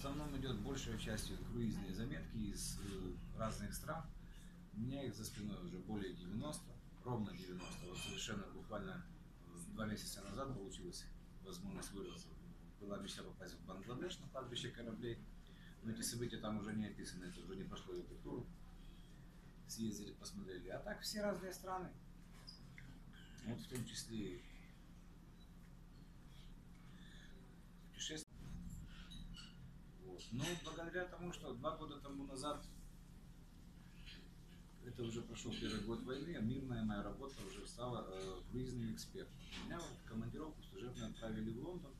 основном идет большая частью круизные заметки из э, разных стран. У меня их за спиной уже более 90, ровно 90. Вот совершенно буквально два месяца назад получилось возможность вырваться. Была мечта попасть в Бангладеш на кладбище кораблей. Но эти события там уже не описаны, это уже не прошло эту туру. Съездили, посмотрели. А так все разные страны. Вот в том числе и путешествия. Но благодаря тому, что два года тому назад, это уже прошел первый год войны, а мирная моя работа уже стала э, круизным экспертом. Меня в командировку служебно отправили в Лондон.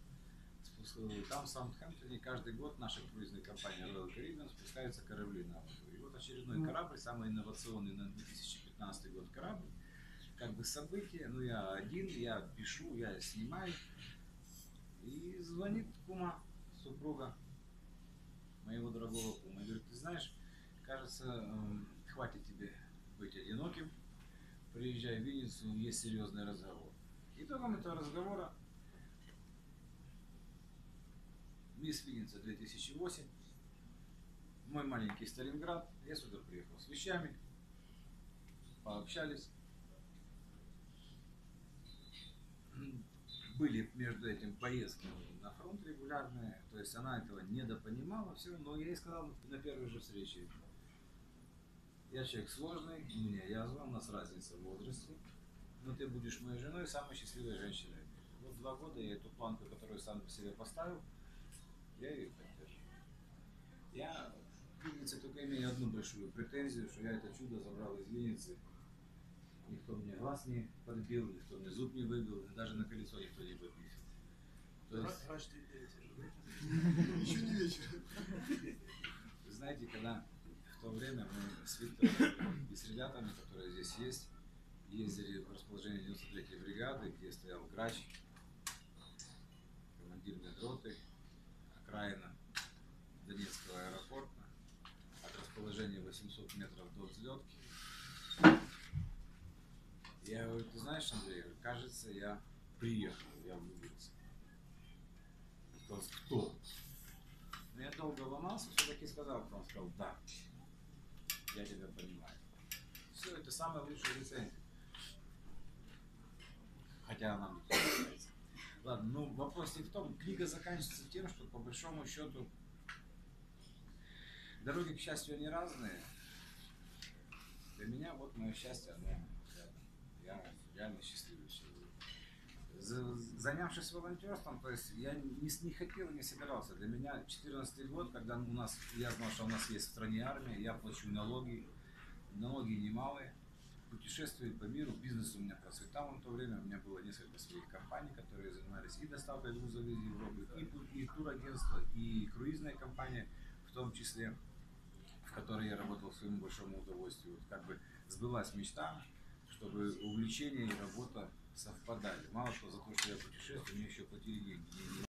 Спуск- Там в Саутгемптоне каждый год наша круизная компания Royal Caribbean спускаются корабли на воду. И вот очередной корабль, самый инновационный на 2015 год корабль, как бы событие, ну я один, я пишу, я снимаю. И звонит кума, супруга моего дорогого кума. И говорит, ты знаешь, кажется, эм, хватит тебе быть одиноким. Приезжай в Винницу, есть серьезный разговор. Итогом этого разговора Мисс Винница 2008, мой маленький Сталинград, я сюда приехал с вещами, пообщались. Были между этим поездки на фронт регулярные, то есть она этого недопонимала, все, но я ей сказал на первой же встрече, я человек сложный, у меня язва, у нас разница в возрасте, но ты будешь моей женой, самой счастливой женщиной. Вот два года я эту планку, которую сам себе поставил, я ее поддерживаю. Я в Виннице только имею одну большую претензию, что я это чудо забрал из Винницы. Никто мне глаз не подбил, никто мне зуб не выбил, даже на колесо никто не выписал. То есть, ветер. Еще не вечер. вы знаете, когда в то время мы с Виктором и с ребятами, которые здесь есть, ездили в расположение 93-й бригады, где стоял грач, командир медроты, окраина Донецкого аэропорта, от расположения 800 метров до взлетки. Я говорю, ты знаешь, Андрей, кажется, я приехал, я влюбился. Он кто? Но я долго ломался, все-таки сказал, потом сказал, да, я тебя понимаю. Все, это самая лучшая рецензия. Хотя она мне не нравится. Ладно, ну вопрос не в том. Книга заканчивается тем, что по большому счету дороги, к счастью, они разные. Для меня вот мое счастье, рядом. Я реально счастливый человек. За- Занявшись волонтерством, то есть я не, не хотел и не собирался. Для меня 14 год, когда у нас, я знал, что у нас есть в стране армия, я плачу налоги, налоги немалые, путешествую по миру, бизнес у меня процветал в то время, у меня было несколько своих компаний, которые занимались и доставкой грузов из Европы, и, и турагентство, и круизная компания, в том числе, в которой я работал к своему большому удовольствию. Вот как бы сбылась мечта, чтобы увлечение и работа совпадали. Мало что за то, что я путешествую, мне еще платили деньги.